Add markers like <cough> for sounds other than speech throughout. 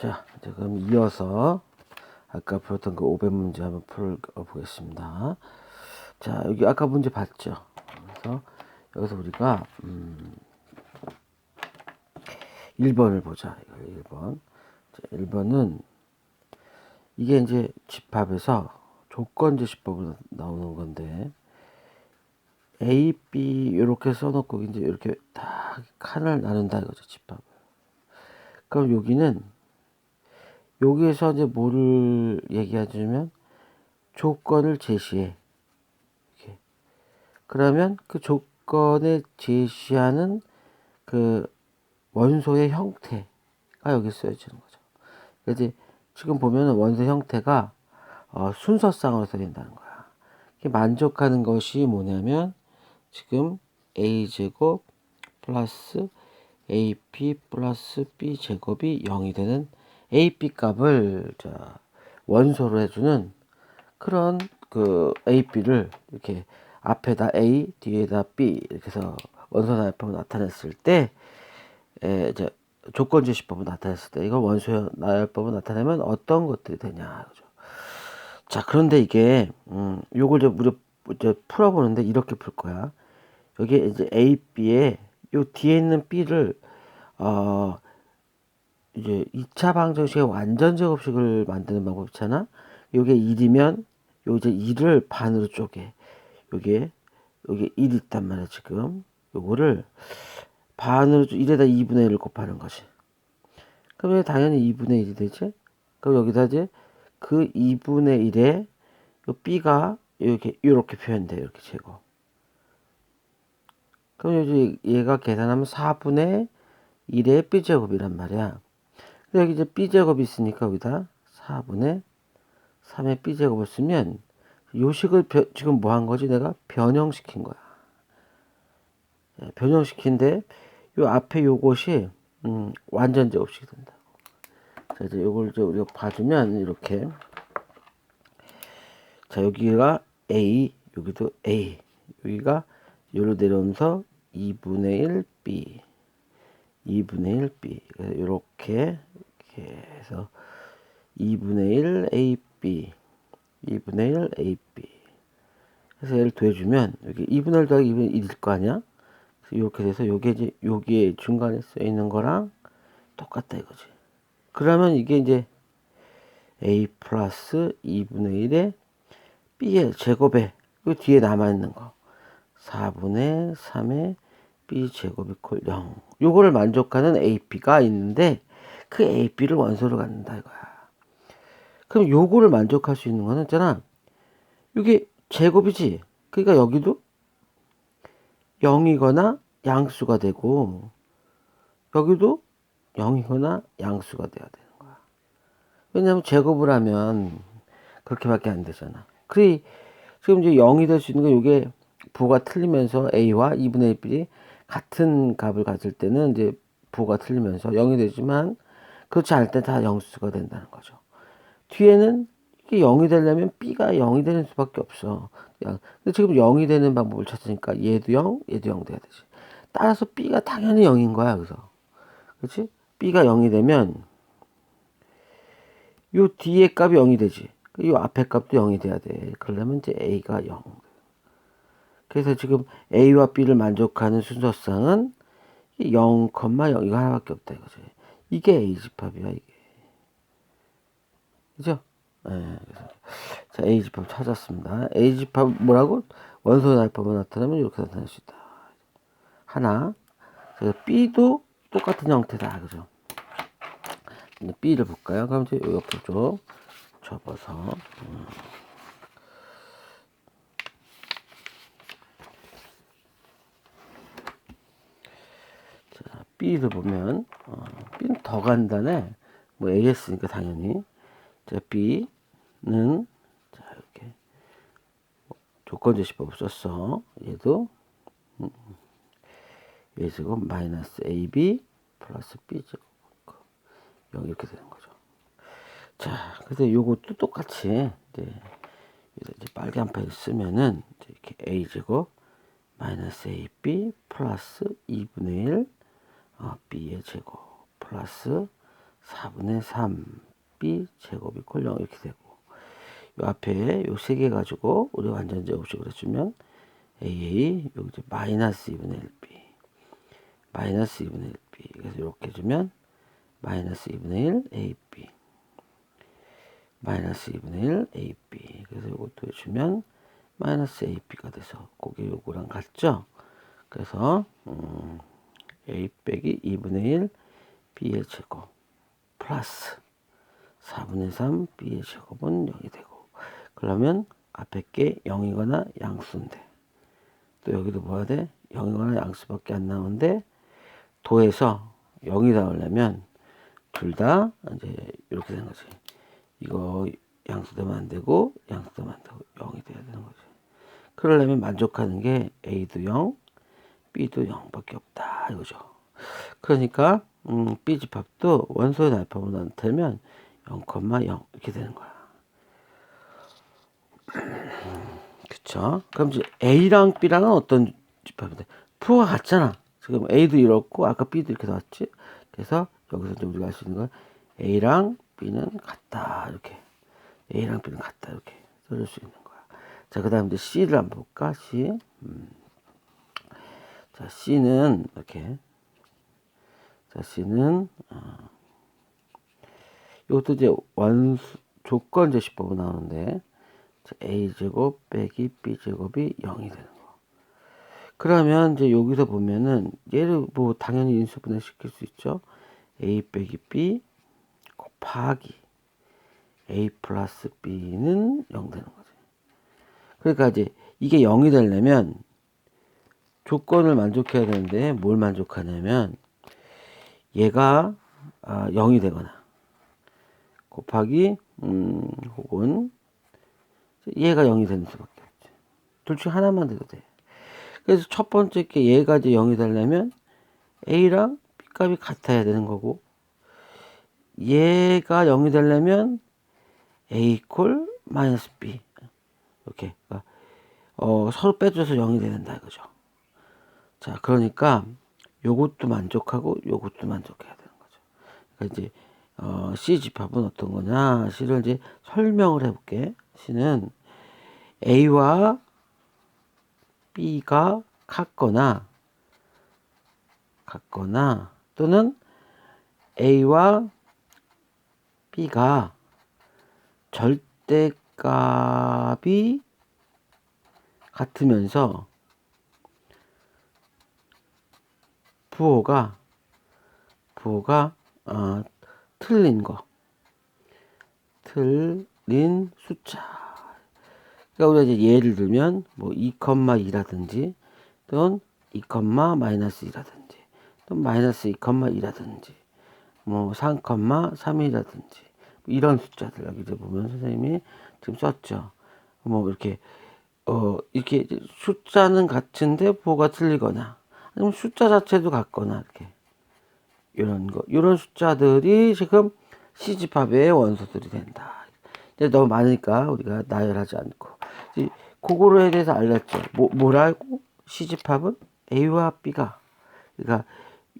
자, 그럼 이어서 아까 풀었던 그 500 문제 한번 풀어보겠습니다. 자, 여기 아까 문제 봤죠? 그래서 여기서 우리가 음, 1번을 보자. 이거 1번. 자, 1번은 이게 이제 집합에서 조건제 집합으로 나오는 건데 A, B 이렇게 써놓고 이제 이렇게 딱 칸을 나눈다 이거죠 집합을. 그럼 여기는 여기에서 이제 뭐를 얘기하자면 조건을 제시해. 이렇게. 그러면 그 조건에 제시하는 그 원소의 형태가 여기 쓰여지는 거죠. 그래서 지금 보면은 원소 형태가 어, 순서상으로 써진다는 거야. 만족하는 것이 뭐냐면 지금 a 제곱 플러스 ap 플러스 b 제곱이 0이 되는 ap 값을 자, 원소로 해주는 그런 그 ap를 이렇게 앞에다 a 뒤에다 b 이렇게 해서 원소 나열법을 나타냈을 때 에, 이제 조건지 시법을 나타냈을 때 이걸 원소 나열법을 나타내면 어떤 것들이 되냐 그죠. 자 그런데 이게 음 요걸 이제 우리 이제 풀어보는데 이렇게 풀 거야. 여기 이제 A, B에 요 뒤에 있는 B를 어 이제 2차 방정식의 완전 제곱식을 만드는 방법 있잖아. 요게 1이면 요 이제 2를 반으로 쪼개. 요게 요게 1 있단 말이야, 지금. 요거를 반으로 1에다 2분의 1을 곱하는 거지. 그러면 당연히 2분의 1이 되지? 그럼 여기다 이제 그 2분의 1에 요 B가 이렇게 이렇게 표현돼 이렇게 제곱. 그럼 이제 얘가 계산하면 4분의 1의 b제곱이란 말이야. 여기 이제 b제곱이 있으니까 여기다 4분의 3의 b제곱을 쓰면 요식을 지금 뭐 한 거지? 내가 변형시킨 거야. 예, 변형시킨데 요 앞에 요것이 음, 완전 제곱식이 된다고. 자, 이제 요걸 이제 우리가 봐주면 이렇게 자, 여기가 A, 여기도 A. 여기가 요로 내려오면서 2분의 1b 2분의 1b 이렇게 해서 2분의 1 ab 2분의 1 ab 그래서 얘를 더해주면 여기 2분의 1 더하기 2분의 1일 거 아니야? 이렇게 돼서 요게 이제 여기에 중간에 써 있는 거랑 똑같다 이거지. 그러면 이게 이제 a 플러스 2분의 1에 b의 제곱에 그 뒤에 남아 있는 거. 4분의 3의 b제곱 이퀄 0. 요거를 만족하는 ap가 있는데 그 ap를 원소로 갖는다 이거야. 그럼 요거를 만족할 수 있는 거는 있잖아. 이게 제곱이지. 그러니까 여기도 0이거나 양수가 되고 여기도 0이거나 양수가 돼야 되는 거야. 왜냐하면 제곱을 하면 그렇게밖에 안 되잖아. 그래 지금 이제 0이 될 수 있는 건 이게 부호가 틀리면서 a와 2분의 1이 같은 값을 가질 때는 이제 부호가 틀리면서 0이 되지만 그렇지 않을 때 다 영수가 된다는 거죠. 뒤에는 이게 0이 되려면 b가 0이 되는 수밖에 없어. 근데 지금 0이 되는 방법을 찾으니까 얘도 0, 얘도 0 돼야 되지. 따라서 b가 당연히 0인 거야. 그래서 그렇지? b가 0이 되면 요 뒤에 값이 0이 되지. 요 앞에 값도 0이 돼야 돼. 그러려면 이제 a가 0. 그래서 지금 A와 B를 만족하는 순서상은 0, 0 이거 하나밖에 없다 이거지. 이게 A 집합이야 이게. 그죠? 네, 그래서 자 A 집합 찾았습니다. A 집합 뭐라고? 원소 날법을 나타내면 이렇게 나타낼 수 있다. 하나. B도 똑같은 형태다. 그죠? B를 볼까요? 그럼 이제 옆으로 좀 접어서. 음. B를 보면 어, B는 더 간단해. 뭐 AS니까 당연히. 자 B는 자 이렇게 조건 제시법을 썼어. 얘도 음, A제곱 마이너스 AB 플러스 B제곱 0 이렇게 되는 거죠. 자, 그래서 요것도 똑같이 이제, 이제 빨간 펜 쓰면은 이렇게 A제곱 마이너스 AB 플러스 2분의 1 어, b의 제곱 플러스 4분의 3b 제곱이 콜 0 이렇게 되고 요 앞에 요 세 개 가지고 우리 완전 제곱식으로 해주면 AA 여기 이제 마이너스 2분의 1b 마이너스 2분의 1b 그래서 이렇게 해주면 마이너스 2분의 1 AB 마이너스 2분의 1 AB 그래서 이것도 해주면 마이너스 AB가 돼서 그게 요거랑 같죠? 그래서 음, A 빼기 2분의 1 B의 제곱 플러스 4분의 3 B의 제곱은 0이 되고 그러면 앞에 게 0이거나 양수인데 또 여기도 뭐야 돼? 0이거나 양수밖에 안 나오는데 도에서 0이 나오려면 둘 다 이제 이렇게 되는 거지. 이거 양수되면 안 되고 양수되면 안 되고 0이 돼야 되는 거지. 그러려면 만족하는 게 A도 0, B도 0밖에 없다 이거죠. 그러니까 음, B 집합도 원소의 날파보다 나타면 0,0 이렇게 되는 거야. <clears throat> 그쵸? 그럼 이제 A랑 B랑은 어떤 집합인데? 프로가 같잖아. 지금 A도 이렇고 아까 B도 이렇게 나왔지. 그래서 여기서 이제 우리가 할수 있는 건 A랑 B는 같다 이렇게 A랑 B는 같다 이렇게 써줄 수 있는 거야. 자 그 다음 이제 C를 한번 볼까? C. 음. 자 C는 이렇게. 자 C는 어. 이것도 이제 원수 조건 제시법으로 나오는데 a 제곱 빼기 b 제곱이 0이 되는 거. 그러면 이제 여기서 보면은 얘를 뭐 당연히 인수분해 시킬 수 있죠. a 빼기 b 곱하기 a 플러스 b는 0 되는 거지. 그러니까 이제 이게 0이 되려면 조건을 만족해야 되는데 뭘 만족하냐면 얘가 아, 0이 되거나 곱하기 음, 혹은 얘가 0이 되는 수밖에 없지. 둘 중 하나만 돼도 돼. 그래서 첫 번째 게 얘가 이제 0이 되려면 A랑 B 값이 같아야 되는 거고 얘가 0이 되려면 A 이퀄 마이너스 B 이렇게 그러니까 어, 서로 빼줘서 0이 되는다 이거죠. 자 그러니까 요것도 만족하고 요것도 만족해야 되는 거죠. 그러니까 이제 어, C 집합은 어떤 거냐? C를 이제 설명을 해볼게. C는 A와 B가 같거나 같거나 또는 A와 B가 절대값이 같으면서 부호가 부호가 어, 틀린 거 틀린 숫자 그러니까 우리가 이제 예를 들면 뭐 2,2라든지 또는 2, 마이너스 2라든지 또 마이너스 2,2라든지 뭐 3,3이라든지 이런 숫자들 여기 이제 보면 선생님이 지금 썼죠. 뭐 이렇게 어 이렇게 숫자는 같은데 부호가 틀리거나 아니면 숫자 자체도 같거나 이렇게 이런 거 이런 숫자들이 지금 시집합의 원소들이 된다. 이제 너무 많으니까 우리가 나열하지 않고 이제 그거에 대해서 알렸죠. 뭐, 뭐라고 시집합은 A와 B가 그러니까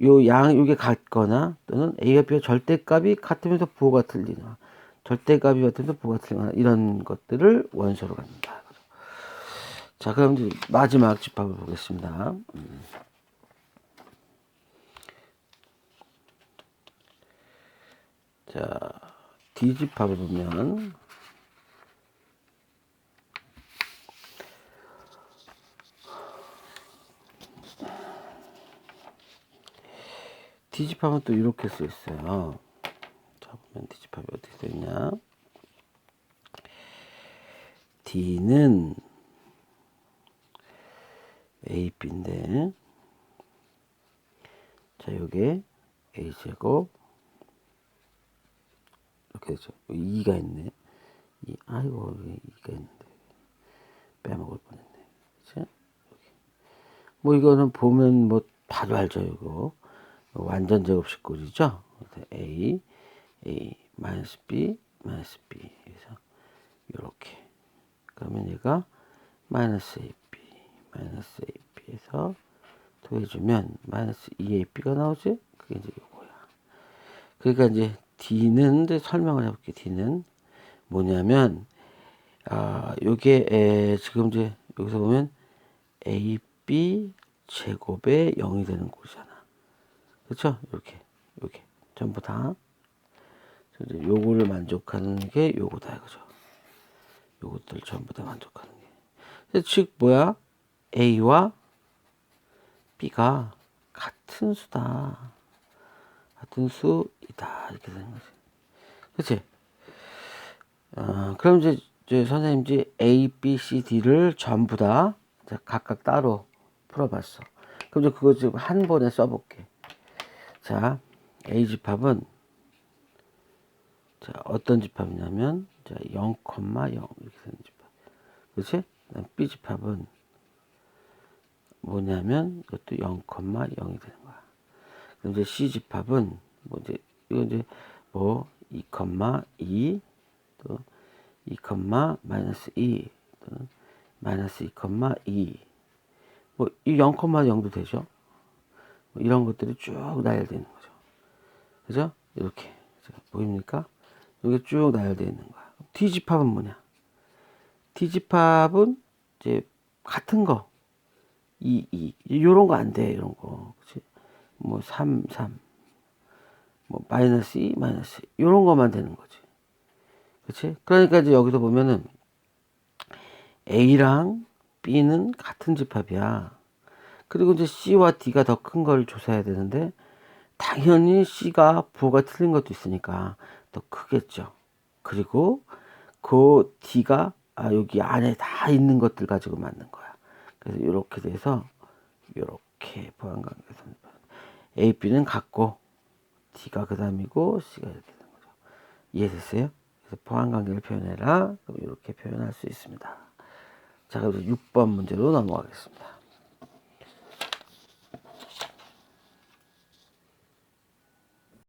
요양 요게 같거나 또는 A와 B가 절대값이 같으면서 부호가 틀리나 절대값이 같으면서 부호가 틀리거나 이런 것들을 원소로 갖는다. 자 그럼 이제 마지막 집합을 보겠습니다. 음. 자, D집합을 보면 D집합은 또 이렇게 쓰여 있어요. 자, 보면 D집합이 어떻게 되냐? D는 A, B인데, 자, 요게 A제곱, 이렇게 되죠. 2가 있네. 이, 아이고, 2가 있는데. 빼먹을 뻔했네. 그치? 여기. 뭐, 이거는 보면 뭐, 바로 알죠, 이거. 완전 제곱식 꼴이죠. A, A, 마이너스 B, 마이너스 B. 그래서, 요렇게. 그러면 얘가 마이너스 AB, 마이너스 AB에서 더해주면 마이너스 2AB가 나오지? 그게 이제 요거야. 그러니까 이제 D는 설명을 해볼게. D는 뭐냐면 아 요게 에, 지금 이제 여기서 보면 AB 제곱에 0이 되는 꼴이잖아. 그렇죠? 이렇게 요게 전부 다 요거를 만족하는 게 요거다 이거죠. 요것들 전부 다 만족하는 게. 그래서 즉 뭐야? A와 B가 같은 수다. 같은 수이다. 이렇게 되는 거지. 그치? 어, 그럼 이제, 이제 선생님 이제 A, B, C, D를 전부 다 각각 따로 풀어봤어. 그럼 이제 그거 지금 한 번에 써볼게. 자, A 집합은 자, 어떤 집합이냐면 자, 0,0 이렇게 되는 집합. 그렇지? B 집합은 뭐냐면 이것도 0,0이 되는 거야. 이제 C 집합은 뭐 이제 이거 이제 뭐 2,2 또 2, 마이너스 2 또는 마이너스 2,2 뭐 이 0,0도 되죠. 뭐 이런 것들이 쭉 나열되어 있는 거죠. 그죠? 이렇게 자, 보입니까? 이게 쭉 나열되어 있는 거야. D 집합은 뭐냐? D 집합은 이제 같은 거 2, 2 요런 거 안 돼. 이런 거. 뭐 3, 3. 뭐 마이너스 2, 마이너스 2. 요런 거만 되는 거지. 그치? 그러니까 이제 여기서 보면은 A랑 B는 같은 집합이야. 그리고 이제 C와 D가 더 큰 걸 조사해야 되는데 당연히 C가 부호가 틀린 것도 있으니까 더 크겠죠. 그리고 그 D가 아, 여기 안에 다 있는 것들 가지고 만든 거야. 그래서 이렇게 돼서 이렇게 보안관계에서 A, B는 같고 D가 그 다음이고 C가 이렇게 되는 거죠. 이해됐어요? 그래서 보안관계를 표현해라. 그럼 이렇게 표현할 수 있습니다. 자, 그럼 6번 문제로 넘어가겠습니다.